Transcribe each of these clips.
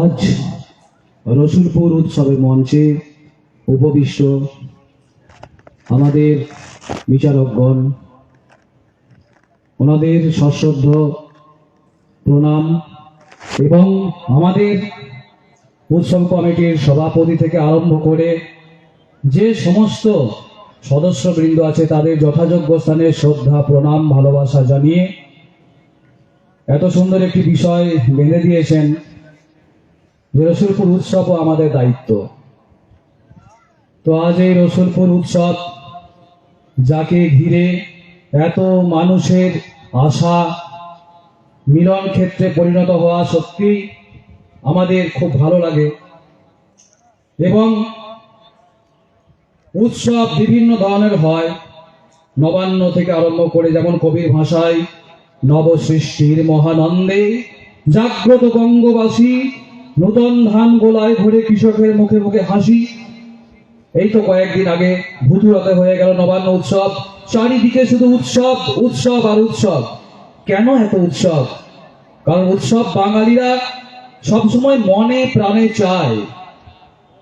আজ রসুলপুর উৎসবের মঞ্চে উপবিষ্ট আমাদের বিচারকগণ, ওনাদের সশ্রদ্ধ প্রণাম এবং আমাদের উৎসব কমিটির সভাপতি থেকে আরম্ভ করে যে সমস্ত সদস্যবৃন্দ আছে, তাদের যথাযোগ্য স্থানে শ্রদ্ধা, প্রণাম, ভালোবাসা জানিয়ে এত সুন্দর একটি বিষয় বেঁধে দিয়েছেন যে রসুলপুর উৎসবও আমাদের দায়িত্ব। তো আজ এই রসুলপুর উৎসব যাকে ঘিরে এত মানুষের আশা মিলন ক্ষেত্রে পরিণত হওয়া সত্যি আমাদের খুব ভালো লাগে। এবং উৎসব বিভিন্ন ধরনের হয়। নবান্ন থেকে আরম্ভ করে যেমন কবির ভাষায়, নবসৃষ্টির মহানন্দে জাগ্রত গঙ্গবাসী, নূতন ধান গোলায় ভরে কৃষকের মুখে মুখে হাসি এই তো কয়েকদিন আগে ভুতুরাতে হয়ে গেল নবান্ন উৎসব। চারিদিকে শুধু উৎসব উৎসব আর উৎসব। কেন এত উৎসব? কারণ উৎসব বাঙালিরা সবসময় মনে প্রাণে চায়।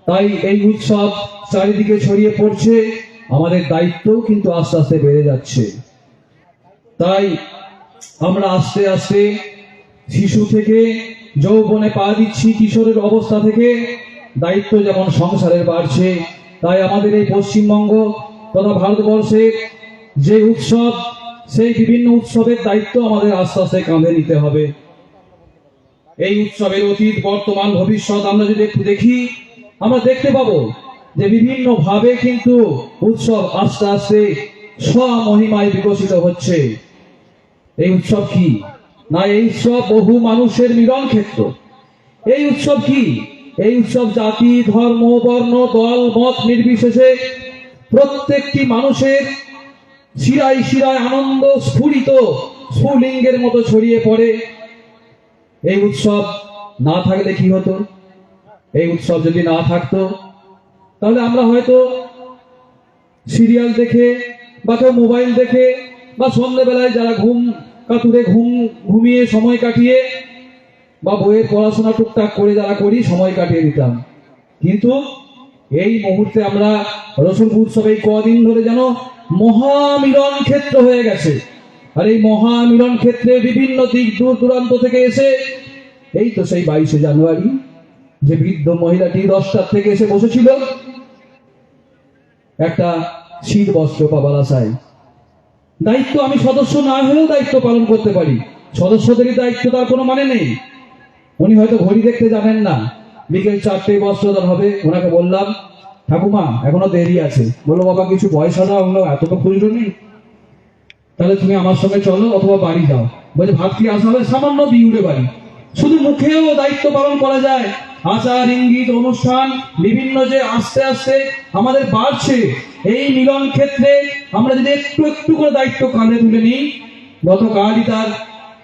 তাই এই উৎসব চারিদিকে ছড়িয়ে পড়ছে। আমাদের দায়িত্বও কিন্তু আস্তে আস্তে বেড়ে যাচ্ছে। তাই আমরা আস্তে আস্তে শিশু থেকে যৌবনে পা দিচ্ছি, কিশোরের অবস্থা থেকে। দায়িত্ব যেমন সংসারের বাড়ছে তাই আমাদের এই পশ্চিমবঙ্গ তথা ভারতবর্ষের যে উৎসব, সেই বিভিন্ন উৎসবের দায়িত্ব আমাদের আস্তে আস্তে কাঁধে নিতে হবে। এই উৎসবের অতীত, বর্তমান, ভবিষ্যৎ আমরা যদি একটু দেখি, আমরা দেখতে পাবো যে বিভিন্ন ভাবে কিন্তু উৎসব আস্তে আস্তে স্বমহিমায় বিকশিত হচ্ছে। এই উৎসব কি? না, এই উৎসব বহু মানুষের মিলন ক্ষেত্র এই উৎসব কি? এই উৎসব জাতি, ধর্ম, বর্ণ, দল, মত নির্বিশেষে প্রত্যেকটি মানুষের শিরায় শিরায় আনন্দ স্ফুরিত স্ফুলিঙ্গের মতো ছড়িয়ে পড়ে। এই উৎসব না থাকলে কি হতো? এই উৎসব যদি না থাকতো, তাহলে আমরা হয়তো সিরিয়াল দেখে বা কেউ মোবাইল দেখে বা সন্ধ্যেবেলায় যারা ঘুম, কাতুরে ঘুম, ঘুমিয়ে সময় কাটিয়ে বা বইয়ের পড়াশোনা টুকটাক করে যারা করি, সময় কাটিয়ে দিতাম। কিন্তু এই মুহূর্তে আমরা রসুলপুর উৎসব কদিন ধরে যেন মহামিলন ক্ষেত্র হয়ে গেছে। আর এই মহামিলন ক্ষেত্রে বিভিন্ন দিক দূর দূরান্ত থেকে এসে, এই তো সেই বাইশে জানুয়ারি, যে বৃদ্ধ মহিলাটি দশটার থেকে এসে বসেছিল। একটা শীত বস্ত্র পাবার আশায়। দায়িত্ব আমি সদস্য না হলেও দায়িত্ব পালন করতে পারি। সদস্যদেরই দায়িত্ব তার কোনো মানে নেই। উনি হয়তো ঘড়ি দেখতে জানেন না। বিকেল চারটে বস্ত্রদান হবে, ওনাকে বললাম, ঠাকুমা, এখনও দেরি আছে। বলো বাবা, কিছু পয়সা দাও আমরা এত তো খুচরো নেই। তাহলে তুমি আমার সঙ্গে চলো অথবা বাড়ি যাও। বলছে ভাত কি আসা হবে? সামান্য বিউরে বাড়ি। শুধু মুখেও দায়িত্ব পালন করা যায়। আচার, ইঙ্গিত, অনুষ্ঠান, বিভিন্ন যে আস্তে আস্তে আমাদের বাড়ছে, এই মিলন ক্ষেত্রে আমরা যদি একটু একটু করে দায়িত্ব কাঁধে তুলে নিই, গতকালই তার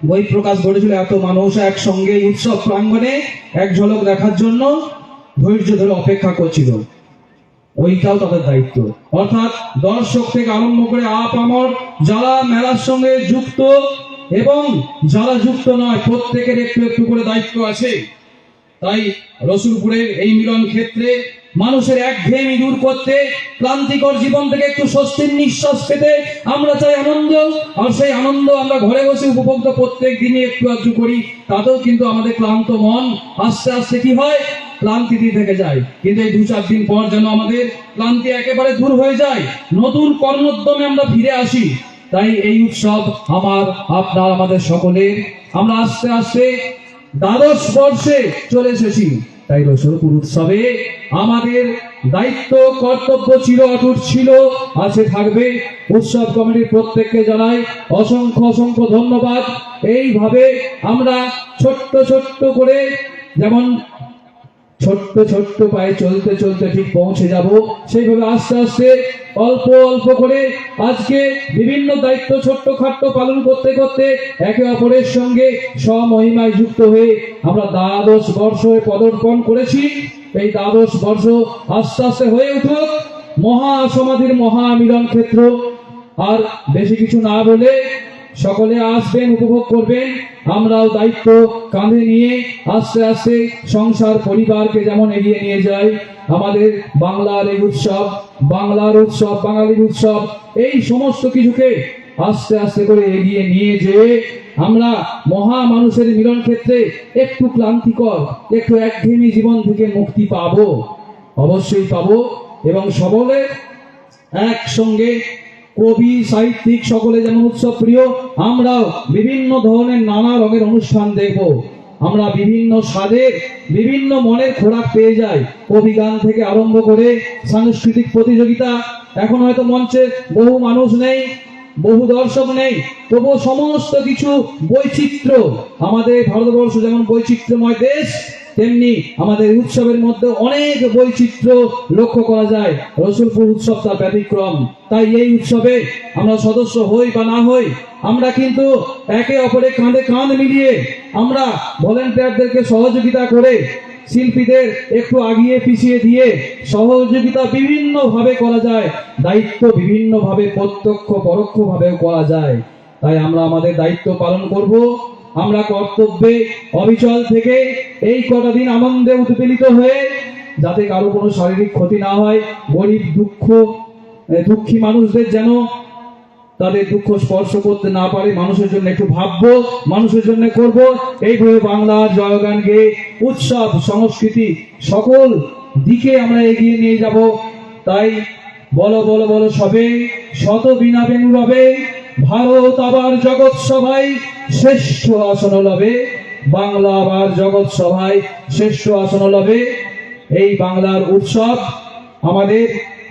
বই প্রকাশ ঘটেছিল এত মানুষ একসঙ্গে উৎসব প্রাঙ্গণে এক ঝলক দেখার জন্য ধৈর্য ধরে অপেক্ষা করছিল। ওইটাও তাদের দায়িত্ব। অর্থাৎ দর্শক থেকে আরম্ভ করে আপ আমর, যারা মেলার সঙ্গে যুক্ত এবং যারা যুক্ত নয়, প্রত্যেকের একটু একটু করে দায়িত্ব আছে। তাই রসুলপুরের এই মিলন ক্ষেত্রে মানুষের এক একঘেয়েমি দূর করতে ক্লান্তিকর জীবন থেকে একটু স্বস্তির নিঃশ্বাস পেতে আমরা চাই আনন্দ, আর সেই আনন্দ আমরা ঘরে বসে উপভোগ প্রত্যেক দিনই একটু আধটু করি। তাতেও কিন্তু আমাদের ক্লান্ত মন আস্তে আস্তে কি হয়? ক্লান্তিতে থেকে যায়। কিন্তু এই দু চার দিন পর যেন আমাদের ক্লান্তি একেবারে দূর হয়ে যায়, নতুন কর্মোদ্যমে আমরা ফিরে আসি। তাই এই উৎসব আমার, আপনার, আমাদের সকলের আমরা আস্তে আস্তে দ্বাদশ বর্ষে চলে এসেছি। তাই রসুলপুর উৎসবে আমাদের দায়িত্ব, কর্তব্য ছিল, অটুট ছিল আছে থাকবে। উৎসব কমিটির প্রত্যেককে জানাই অসংখ্য অসংখ্য ধন্যবাদ। এইভাবে আমরা ছোট্ট ছোট্ট করে যেমন ছোট্ট ছোট্ট পায়ে চলতে চলতে ঠিক পৌঁছে যাব। সেইভাবে আস্তে আস্তে, অল্প অল্প করে আজকে বিভিন্ন দায়িত্ব ছোট্ট খাট্ট পালন করতে করতে একে অপরের সঙ্গে স্বমহিমায় যুক্ত হয়ে আমরা দ্বাদশ বর্ষে পদার্পণ করেছি। এই দ্বাদশ বর্ষ আস্তে আস্তে হয়ে উঠুক। মহা সমাধির মহা মিলন ক্ষেত্র। আর বেশি কিছু না বলে সকলে আসবেন, উপভোগ করবেন। আমরাও দায়িত্ব কাঁধে নিয়ে আস্তে আস্তে সংসার পরিবারকে যেমন এগিয়ে নিয়ে যাই, আমাদের বাংলার এই উৎসব, বাংলার উৎসব, বাঙালির উৎসব, এই সমস্ত কিছুকে আস্তে আস্তে করে এগিয়ে নিয়ে যেয়ে আমরা মহা মানুষের মিলন ক্ষেত্রে একটু ক্লান্তিকর, একটু একঘেয়েমি জীবন থেকে মুক্তি পাবো, অবশ্যই পাবো এবং সবলে একসঙ্গে কবি, সাহিত্যিক সকলে যেমন উৎসব প্রিয় আমরাও বিভিন্ন ধরনের নানা রঙের অনুষ্ঠান দেখব। আমরা বিভিন্ন স্বাদের বিভিন্ন মনের খোরাক পেয়ে যাই। কবি গান থেকে আরম্ভ করে সাংস্কৃতিক প্রতিযোগিতা, এখন হয়তো মঞ্চে বহু মানুষ নেই, বহু দর্শক নেই, তবুও সমস্ত কিছু বৈচিত্র্য। আমাদের ভারতবর্ষ যেমন বৈচিত্র্যময় দেশ তেমনি আমাদের উৎসবের মধ্যে অনেক বৈচিত্র্য লক্ষ্য করা যায়। রসুলপুর উৎসব তার ব্যতিক্রম। তাই এই উৎসবে আমরা সদস্য হই বা না হই, আমরা কিন্তু একে অপরে কাঁধে কাঁধ মিলিয়ে আমরা ভলেন্টিয়ারদেরকে সহযোগিতা করে শিল্পীদের একটু আগিয়ে পিছিয়ে দিয়ে সহযোগিতা বিভিন্ন ভাবে করা যায়, দায়িত্ব বিভিন্ন ভাবে প্রত্যক্ষ পরোক্ষ ভাবেও করা যায়। তাই আমরা আমাদের দায়িত্ব পালন করব। আমরা কর্তব্যে অবিচল থেকে এই কটা দিন আনন্দে উৎপীড়িত হয়ে, যাতে কারও কোনো শারীরিক ক্ষতি না হয়, গরিব, দুঃখ দুঃখী মানুষদের যেন তাদের দুঃখ স্পর্শ করতে না পারে, মানুষের জন্য একটু ভাববো, মানুষের জন্য করব। এইভাবে বাংলার জয়গান গেয়ে উৎসব, সংস্কৃতি সকল দিকে আমরা এগিয়ে নিয়ে যাব। তাই বলো বলো বলো সবে, শত বিনা বেনু রবে ভারত আবার জগৎ সভায় শ্রেষ্ঠ আসন লবে বাংলা আবার জগৎ সভায় শ্রেষ্ঠ আসন লবে এই বাংলার উৎসব আমাদের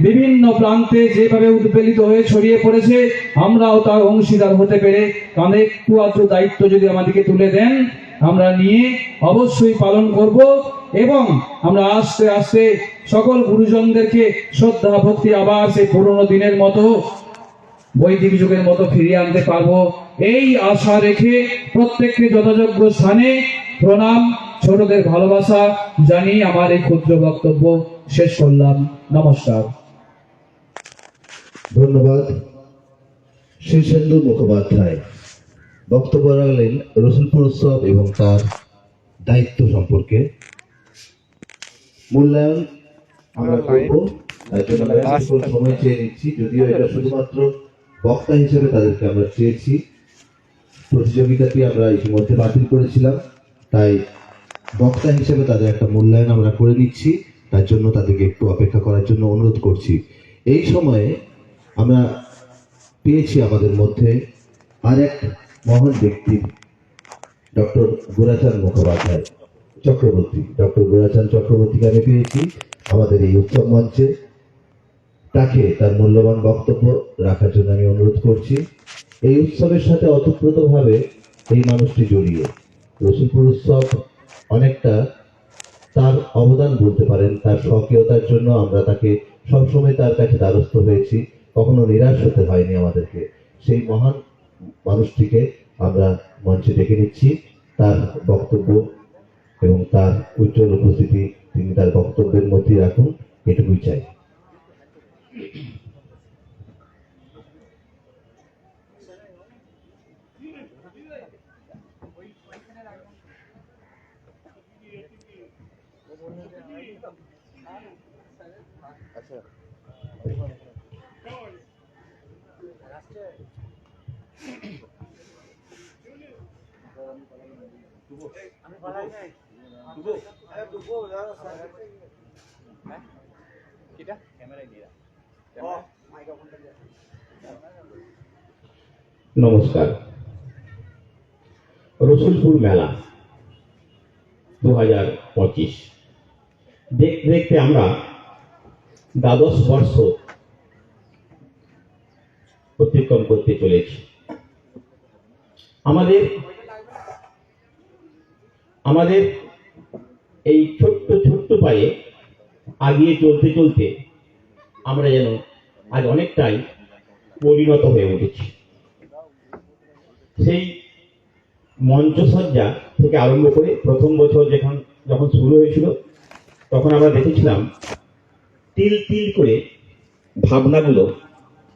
বিভিন্ন প্রান্তে যেভাবে উদ্বেলিত হয়ে ছড়িয়ে পড়েছে, আমরাও তার অংশীদার হতে পেরে কাঁধে একটু দায়িত্ব যদি আমাদেরকে তুলে দেন, আমরা নিয়ে অবশ্যই পালন করব এবং আমরা আস্তে আস্তে সকল গুরুজনদেরকে শ্রদ্ধা, ভক্তি আবার সেই পুরনো দিনের মতো বৈদিক যুগের মতো ফিরিয়ে আনতে পারব। এই আশা রেখে প্রত্যেককে যথাযোগ্য স্থানে প্রণাম ছোটদের ভালোবাসা জানিয়ে আমার এই ক্ষুদ্র বক্তব্য শেষ করলাম। নমস্কার। ধন্যবাদ। শীর্ষেন্দু মুখোপাধ্যায় বক্তব্য রাখলেন রসুলপুর উৎসব এবং তার দায়িত্ব সম্পর্কে। মূল্যায়ন আমরা করব। তার জন্য আমরা কিছুক্ষণ সময় চেয়ে নিচ্ছি যদিও এটা শুধুমাত্র বক্তা হিসেবে তাদেরকে আমরা চেয়েছি। প্রতিযোগিতাটি আমরা ইতিমধ্যে বাতিল করেছিলাম। তাই বক্তা হিসেবে তাদের একটা মূল্যায়ন আমরা করে নিচ্ছি। তার জন্য তাদেরকে একটু অপেক্ষা করার জন্য অনুরোধ করছি। এই সময়ে আমরা পেয়েছি আমাদের মধ্যে আরেক মহান ব্যক্তি, ডক্টর গোরাচাঁদ মুখোপাধ্যায় চক্রবর্তী। ডক্টর গোরাচাঁদ চক্রবর্তীকে আমি পেয়েছি আমাদের এই উৎসব মঞ্চে। তাকে তার মূল্যবান বক্তব্য রাখার জন্য আমি অনুরোধ করছি। এই উৎসবের সাথে অতপ্রতভাবে এই মানুষটি জড়িয়ে। রসুলপুর উৎসব অনেকটা তার অবদান বলতে পারেন। তার স্বকীয়তার জন্য আমরা তাকে সবসময় তার কাছে দ্বারস্থ হয়েছি। কখনো নিরাশ হতে হয়নি আমাদেরকে। সেই মহান মানুষটিকে আমরা মঞ্চে ডেকে নিচ্ছি। তার বক্তব্য এবং তার উজ্জ্বল উপস্থিতি তিনি তার বক্তব্যের মধ্যে রাখুন। এটুকুই চাই। নমস্কার রসুলপুর মেলা দু হাজার পঁচিশ দেখতে দেখতে আমরা দ্বাদশ বর্ষ অতিক্রম করতে চলেছি। আমাদের আমাদের এই ছোট্ট ছোট্ট পায়ে আগিয়ে চলতে চলতে আমরা যেন আজ অনেকটাই পরিণত হয়ে উঠেছি। সেই মঞ্চসজ্জা থেকে আরম্ভ করে প্রথম বছর যখন যখন শুরু হয়েছিল তখন আমরা দেখেছিলাম তিল তিল করে ভাবনাগুলো,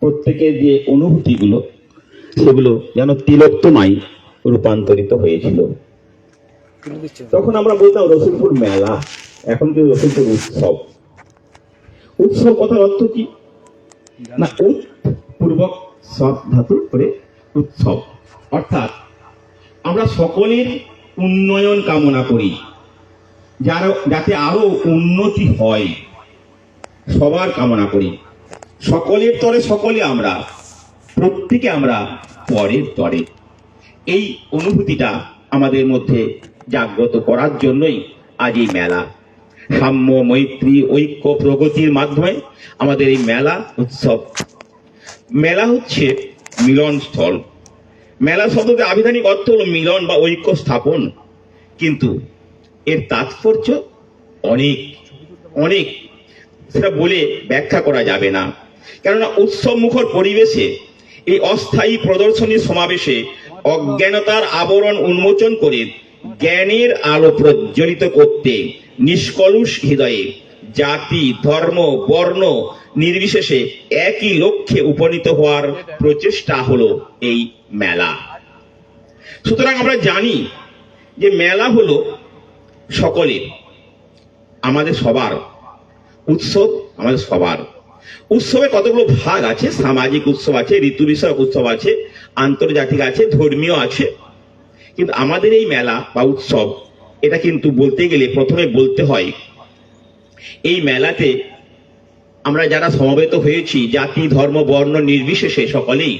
প্রত্যেকের যে অনুভূতিগুলো, সেগুলো যেন তিলোত্তমায় রূপান্তরিত হয়েছিল। তখন আমরা বলতাম রসুলপুর মেলা, এখন কিন্তু রসুলপুর উৎসব। উৎসব কথার অর্থ কি? না পূর্বক সৎ ধাতু করে উৎসব। অর্থাৎ আমরা সকলের উন্নয়ন কামনা করি। যার, যাতে আরও উন্নতি হয়। সবার কামনা করি। সকলের তরে সকলে আমরা, প্রত্যেকে আমরা পরের তরে। এই অনুভূতিটা আমাদের মধ্যে জাগ্রত করার জন্যই আজ এই মেলা। সাম্য, মৈত্রী, ঐক্য, প্রগতির মাধ্যমে আমাদের এই মেলা উৎসব। মেলা হচ্ছে মিলন স্থল। মেলা শব্দতে আবিধানিক অর্থ হল মিলন বা ঐক্য স্থাপন। কিন্তু এর তাৎপর্য অনেক অনেক। সেটা বলে ব্যাখ্যা করা যাবে না। কেননা উৎসব মুখর পরিবেশে, এই অস্থায়ী প্রদর্শনী সমাবেশে অজ্ঞানতার আবরণ উন্মোচন করে জ্ঞানের আলো প্রজ্বলিত করতে নিষ্কলুষ হৃদয়ে জাতি, ধর্ম, বর্ণ নির্বিশেষে একই লক্ষ্যে উপনীত হওয়ার প্রচেষ্টা হলো এই মেলা। সুতরাং আমরা জানি যে মেলা হলো সকলের আমাদের সবার, উৎসব আমাদের সবার। উৎসবে কতগুলো ভাগ আছে? সামাজিক উৎসব আছে, ঋতু বিষয়ক উৎসব আছে, আন্তর্জাতিক আছে, ধর্মীয় আছে। কিন্তু আমাদের এই মেলা বা উৎসব, এটা কিন্তু বলতে গেলে প্রথমে বলতে হয়, এই মেলাতে আমরা যারা সমবেত হয়েছি, জাতি, ধর্ম, বর্ণ নির্বিশেষে সকলেই,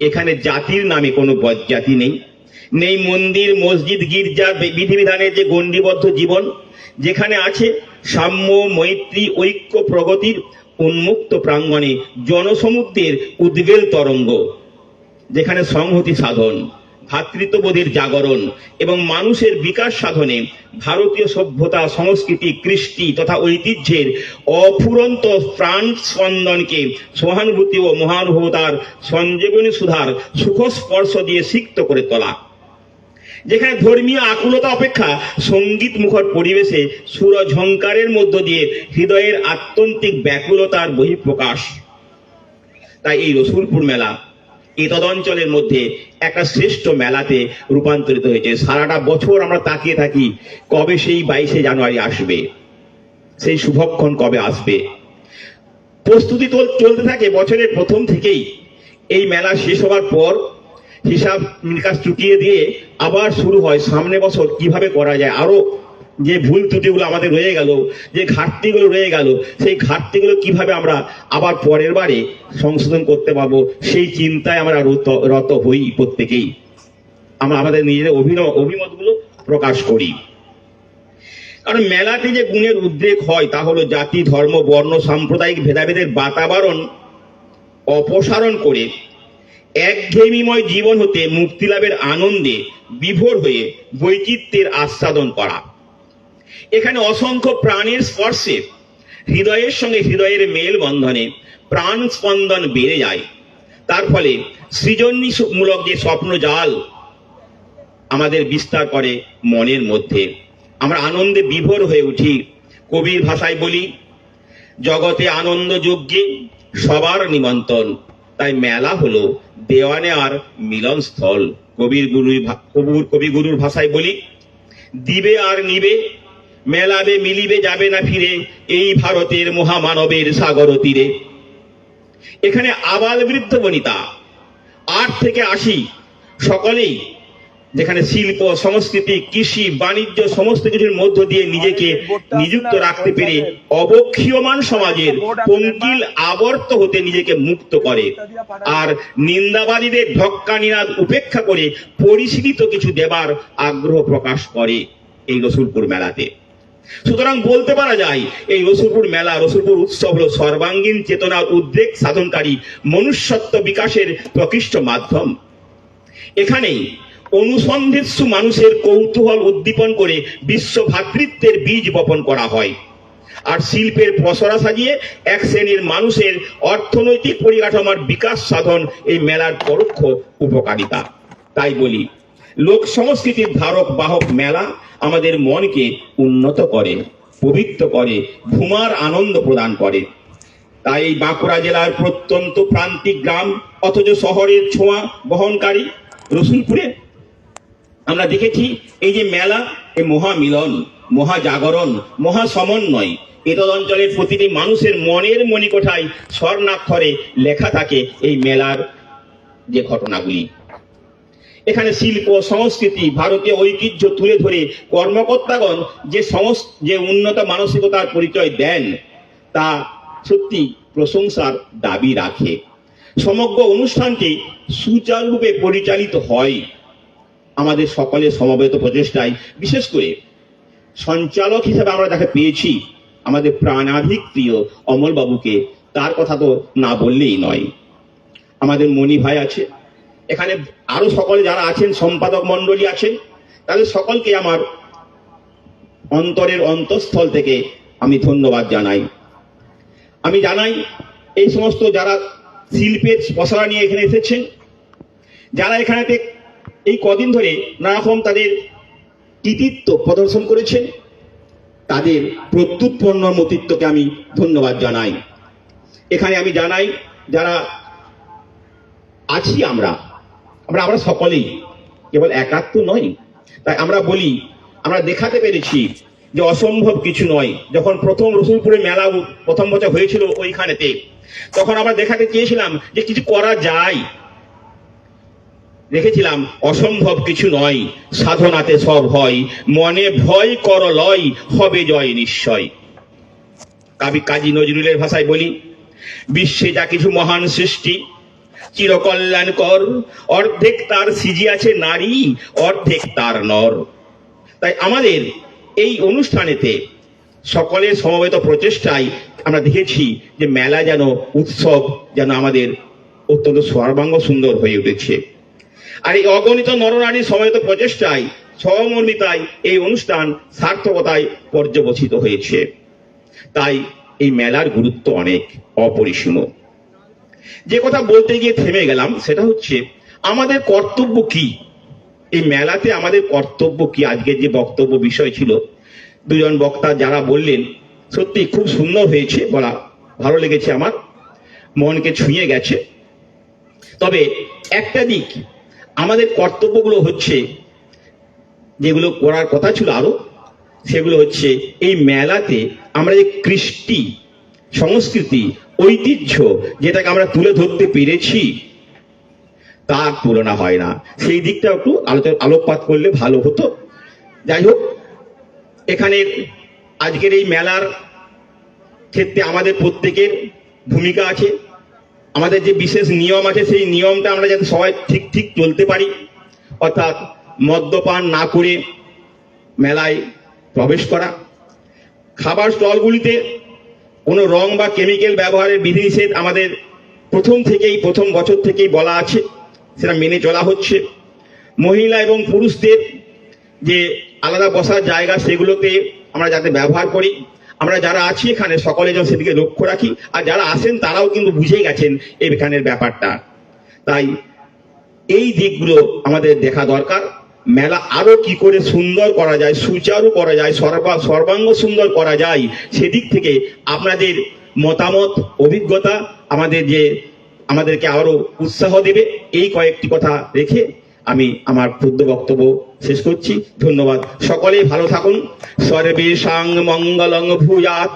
এখানে জাতির নামে কোনো বজ্জাতি নেই। নেই মন্দির, মসজিদ, গির্জা বিধিবিধানের যে গণ্ডিবদ্ধ জীবন, যেখানে আছে সাম্য, মৈত্রী, ঐক্য, প্রগতির উন্মুক্ত প্রাঙ্গণে জনসমুদ্রের উদ্বেল তরঙ্গ, যেখানে সংহতি সাধন। ভ্রাতৃত্ববোধের জাগরণ এবং মানুষের বিকাশ সাধনে ভারতীয় সভ্যতা, সংস্কৃতি, কৃষ্টি তথা ঐতিহ্যের অফুরন্ত প্রাণ স্পন্দনকে সহানুভূতি ও মহানুভবতার সঞ্জীবনী সুধার সুখ স্পর্শ দিয়ে সিক্ত করে তোলা। যেখানে ধর্মীয় আকুলতা অপেক্ষা সংগীত মুখর পরিবেশে সুর ঝঙ্কারের মধ্য দিয়ে হৃদয়ের আত্যন্তিক ব্যাকুলতার বহিঃপ্রকাশ। তাই এই রসুলপুর মেলা এই তদঞ্চলের মধ্যে একটা শ্রেষ্ঠ মেলাতে রূপান্তরিত হয়েছে। সারাটা বছর আমরা তাকিয়ে থাকি কবে সেই বাইশে জানুয়ারি আসবে, সেই শুভক্ষণ কবে আসবে। প্রস্তুতি চলতে থাকে বছরের প্রথম থেকেই। এই মেলা শেষ হওয়ার পর হিসাব নিকাশ চুকিয়ে দিয়ে আবার শুরু হয়। সামনে বছর কীভাবে করা যায়, আরও যে ভুল ত্রুটিগুলো আমাদের রয়ে গেল, যে ঘাটতিগুলো রয়ে গেল, সেই ঘাটতিগুলো কীভাবে আমরা আবার পরের বারে সংশোধন করতে পারব, সেই চিন্তায় আমরা রত হই প্রত্যেকেই। আমরা আমাদের নিজেদের অভিনয়, অভিমতগুলো প্রকাশ করি। কারণ মেলাতে যে গুণের উদ্রেক হয়, তা হলো জাতি, ধর্ম, বর্ণ, সাম্প্রদায়িক ভেদাভেদের বাতাবরণ অপসারণ করে একঘেয়েমিময় জীবন হতে মুক্তি লাভের আনন্দে বিভোর হয়ে বৈচিত্র্যের আস্বাদন করা। এখানে অসংখ্য প্রাণের স্পর্শে, হৃদয়ের সঙ্গে হৃদয়ের মেল বন্ধনে প্রাণ স্পন্দন বেড়ে যায়। তার ফলে সৃজনীমূলক যে স্বপ্ন জাল আমাদের বিস্তার করে মনের মধ্যে। আমরা আনন্দে বিভোর হয়ে উঠি। কবির ভাষায় বলি, জগতে আনন্দ যজ্ঞে সবার নিমন্ত্রণ। তাই মেলা হলো দেওয়ানে আর মিলন স্থল কবির গুরু কবুর কবিগুরুর ভাষায় বলি, দিবে আর নিবে মেলাবে মিলিবে যাবে না ফিরে, এই ভারতের মহামানবের সাগর তীরে। এখানে আবাল বৃদ্ধ বনিতা, আট থেকে আশি, সকলেই যেখানে শিল্প, সংস্কৃতি, কৃষি, বাণিজ্য, সমস্ত কিছুর মধ্য দিয়ে নিজেকে নিযুক্ত রাখতে পেরে অবক্ষীয়মান সমাজের পঙ্কিল আবর্ত হতে নিজেকে মুক্ত করে। আর নিন্দাবাদীদের ঢক্কা নিনাদ উপেক্ষা করে পরিশীলিত কিছু দেবার আগ্রহ প্রকাশ করে এই রসুলপুর মেলাতে। সুতরাং বলতে পারা যায়, এই রসুলপুর মেলা, রসুলপুর উৎসব হল সর্বাঙ্গীন চেতনার উদ্বেগ সাধনকারী মনুষ্যত্ব বিকাশের প্রকৃষ্ট মাধ্যম। এখানেই অনুসন্ধিৎসু মানুষের কৌতূহল উদ্দীপন করে বিশ্ব ভ্রাতৃত্বের বীজ বপন করা হয়। আর শিল্পের পসরা সাজিয়ে এক শ্রেণির মানুষের অর্থনৈতিক পরিকাঠামোর বিকাশ সাধন এই মেলার পরোক্ষ উপকারিতা। তাই বলি লোক সংস্কৃতির ধারক, বাহক মেলা আমাদের মনকে উন্নত করে, পবিত্র করে ঘুমার আনন্দ প্রদান করে। তাই এই বাঁকুড়া জেলার প্রত্যন্ত প্রান্তিক গ্রাম, অথচ শহরের ছোঁয়া বহনকারী, রসুলপুরে আমরা দেখেছি এই যে মেলা এই মহামিলন, মহাজাগরণ মহা সমন্বয় এতদ অঞ্চলের প্রতিটি মানুষের মনের মণিকোঠায় স্বর্ণাক্ষরে লেখা থাকে এই মেলার যে ঘটনাগুলি। এখানে শিল্প, সংস্কৃতি, ভারতীয় ঐতিহ্য তুলে ধরে কর্মকর্তাগণ যে সংস যে উন্নত মানসিকতার পরিচয় দেন, তা সত্যি প্রশংসার দাবি রাখে। সমগ্র অনুষ্ঠানটি সুচারুরূপে পরিচালিত হয় আমাদের সকলের সমবেত প্রচেষ্টায়। বিশেষ করে সঞ্চালক হিসেবে আমরা যাকে পেয়েছি, আমাদের প্রাণাধিক প্রিয় অমলবাবুকে, তার কথা তো না বললেই নয়। আমাদের মণি ভাই আছে এখানে আরও সকলে যারা আছেন, সম্পাদক মণ্ডলী আছেন, তাদের সকলকে আমার অন্তরের অন্তঃস্থল থেকে আমি ধন্যবাদ জানাই। আমি জানাই, এই সমস্ত যারা শিল্পের পসরা নিয়ে এখানে এসেছেন, যারা এখানেতে এই কদিন ধরে নানারকম তাদের কৃতিত্ব প্রদর্শন করেছেন, তাদের প্রত্যুৎপন্ন মতিত্বকে আমি ধন্যবাদ জানাই। এখানে আমি জানাই, যারা আছি আমরা আমরা আমরা সকলেই কেবল একাত্ম নয় তাই আমরা বলি, আমরা দেখাতে পেরেছি যে অসম্ভব কিছু নয়। যখন প্রথম রসুলপুরে মেলা প্রথম বছর হয়েছিল ওইখানেতে, তখন আমরা দেখাতে চেয়েছিলাম যে কিছু করা যায়। দেখেছিলাম, অসম্ভব কিছু নয়। সাধনাতে সব হয়। মনে ভয় কর লয়, হবে জয় নিশ্চয়। কবি কাজী নজরুলের ভাষায় বলি, বিশ্বে যা কিছু মহান সৃষ্টি চিরকল্যাণকর অর্ধেক তার সিজি আছে নারী, অর্ধেক তার নর। তাই আমাদের এই অনুষ্ঠানেতে সকলের সমবেত প্রচেষ্টায় আমরা দেখেছি যে মেলা যেন, উৎসব যেন আমাদের অত্যন্ত সর্বাঙ্গ সুন্দর হয়ে উঠেছে। আর এই অগণিত নরনারীর সমবেত প্রচেষ্টায় সহমর্মিতায় এই অনুষ্ঠান সার্থকতায় পর্যবসিত হয়েছে। তাই এই মেলার গুরুত্ব অনেক, অপরিসীম। যে কথা বলতে গিয়ে থেমে গেলাম, সেটা হচ্ছে, আমাদের কর্তব্য কি? এই মেলাতে আমাদের কর্তব্য কি? আজকের যে বক্তব্য বিষয় ছিল, দুজন বক্তা যারা বললেন, সত্যি খুব সুন্দর হয়েছে, বলা ভালো লেগেছে আমার, মনকে ছুঁয়ে গেছে। তবে একটা দিক, আমাদের কর্তব্যগুলো হচ্ছে, যেগুলো করার কথা ছিল আরও, সেগুলো হচ্ছে, এই মেলাতে আমরা যে কৃষ্টি সংস্কৃতি ঐতিহ্য যেটাকে আমরা তুলে ধরতে পেরেছি, তার তুলনা হয় না। সেই দিকটা একটু আলোচনা, আলোকপাত করলে ভালো হতো। যাই হোক এখানে আজকের এই মেলার ক্ষেত্রে আমাদের প্রত্যেকের ভূমিকা আছে। আমাদের যে বিশেষ নিয়ম আছে, সেই নিয়মটা আমরা যাতে সবাই ঠিক ঠিক চলতে পারি। অর্থাৎ মদ্যপান না করে মেলায় প্রবেশ করা। খাবার স্টলগুলিতে কোনো রং বা কেমিক্যাল ব্যবহারের বিধিনিষেধ আমাদের প্রথম থেকেই, প্রথম বছর থেকেই বলা আছে, সেটা মেনে চলা হচ্ছে। মহিলা এবং পুরুষদের যে আলাদা বসার জায়গা, সেগুলোতে আমরা যাতে ব্যবহার করি। আমরা যারা আছি এখানে, সকলে যেন সেদিকে লক্ষ্য রাখি। আর যারা আসেন তারাও কিন্তু বুঝে গেছেন এখানের ব্যাপারটা। তাই এই দিকগুলো আমাদের দেখা দরকার। মেলা আরও কি করে সুন্দর করা যায়, সুচারু করা যায়, সর্বা, সর্বাঙ্গ সুন্দর করা যায়, সেদিক থেকে আপনাদের মতামত, অভিজ্ঞতা আমাদের যে, আমাদেরকে আরও উৎসাহ দেবে, এই কয়েকটি কথা রেখে আমি আমার ক্ষুদ্র বক্তব্য শেষ করছি। ধন্যবাদ। সকলেই ভালো থাকুন। সর্বে সাং মঙ্গলং ভূয়াত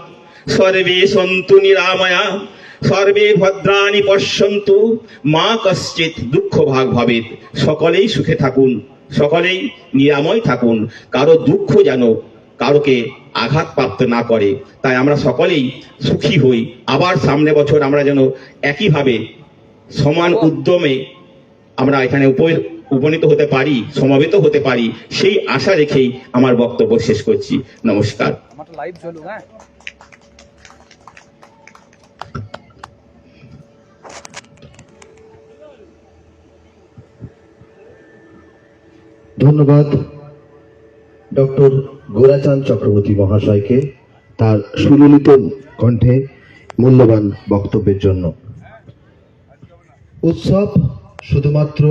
সর্বে সন্তু নিরাময়া, সর্বে ভদ্রাণী পশ্যন্তু, মা কশ্চিৎ দুঃখ ভাগ ভাবেত। সকলেই সুখে থাকুন। সকলেই নিরাময় থাকুন। কারও দুঃখ যেন কারোকে আঘাতপ্রাপ্ত না করে। তাই আমরা সকলেই সুখী হই। আবার সামনে বছর আমরা যেন একইভাবে সমান উদ্যমে আমরা এখানে উপ- উপনীত হতে পারি, সমাবেত হতে পারি, সেই আশা রেখেই আমার বক্তব্য শেষ করছি। নমস্কার। ধন্যবাদ, ডক্টর গোরাচাঁদ চক্রবর্তী মহাশয়কে তার সুললিত কণ্ঠে মূল্যবান বক্তব্যের জন্য। উৎসব শুধুমাত্র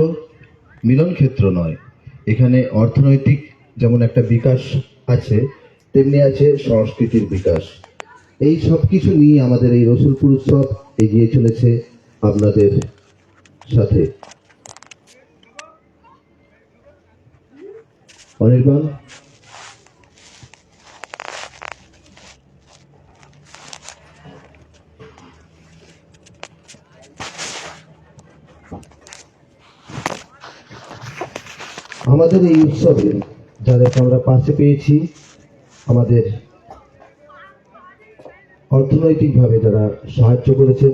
মিলন ক্ষেত্র নয়, এখানে অর্থনৈতিক যেমন একটা বিকাশ আছে, তেমনি আছে সংস্কৃতির বিকাশ। এই সব কিছু নিয়ে আমাদের এই রসুলপুর উৎসব এগিয়ে চলেছে আপনাদের সাথে। অনির্বাণ আমাদের এই উৎসবে যাদেরকে আমরা পাশে পেয়েছি, আমাদের অর্থনৈতিকভাবে যারা সাহায্য করেছেন,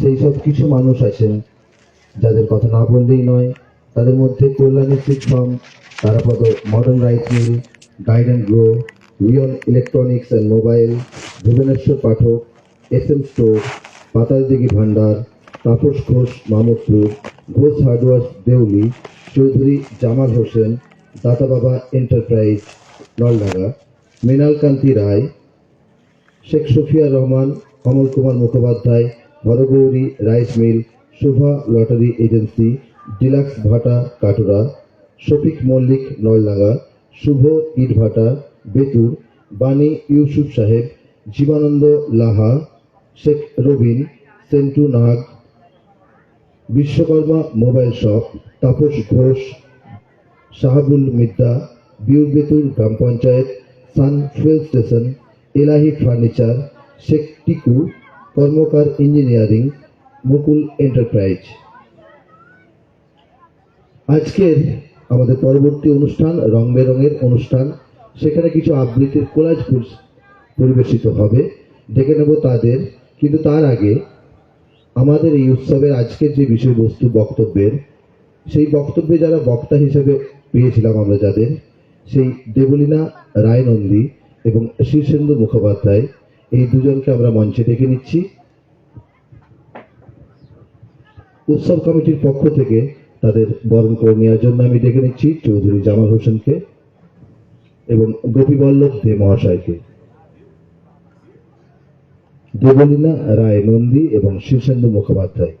সেই সব কিছু মানুষ আছেন, যাদের কথা না বললেই নয়। তাদের মধ্যে Kalyani seed farm Tarapada modern rice mill guide and grow Rion electronics and mobile Bhubaneswar Pathak S M store Pataldighi Bhandar, Tapas Ghosh, Mamudpur, Ghosh hardwares, Deuli, Chowdhury Jamal Hossain, Data Baba enterprise Noldanga, Mrinal Kanti Roy, Sheikh Sufia Rahman Kamal Kumar Mukhopadhyay Haragouri rice mill, Shubha lottery agency deluxe Bhata Katora, Shafiq Mallick Naldanga শুভ ইটভাটা বেতুর, Bani Yusuf Saheb, Jibananda Laha, Sheikh Robin, Sentu Nag, Vishwakarma mobile shop, Tapas Ghosh, Shahabul Midda, Biur Betur গ্রাম panchayat, Sun fuel station, Elahi furniture, Sheikh Tiku, Karmakar engineering, Mukul enterprise. আজকের আমাদের পরবর্তী অনুষ্ঠান রং বেরঙের অনুষ্ঠান, সেখানে কিছু আবৃত্তির কোলাজ পরিবেশিত হবে। ডেকে নেব তাদের। কিন্তু তার আগে আমাদের এই উৎসবের আজকের যে বিষয়বস্তু, বক্তব্যের, সেই বক্তব্যে যারা বক্তা হিসেবে পেয়েছিলাম আমরা যাদের, সেই দেবলীনা রায়নন্দী এবং শীর্ষেন্দু মুখোপাধ্যায়, এই দুজনকে আমরা মঞ্চে ডেকে নিচ্ছি। উৎসব কমিটির পক্ষ থেকে তাদের বরণ করে নেওয়ার জন্য আমি ডেকে নিচ্ছি চৌধুরী জামাল হোসেনকে এবং গোপীবল্লভ দে মহাশয়কে। দেবলীনা রায় নন্দী এবং শীর্ষেন্দু মুখোপাধ্যায়।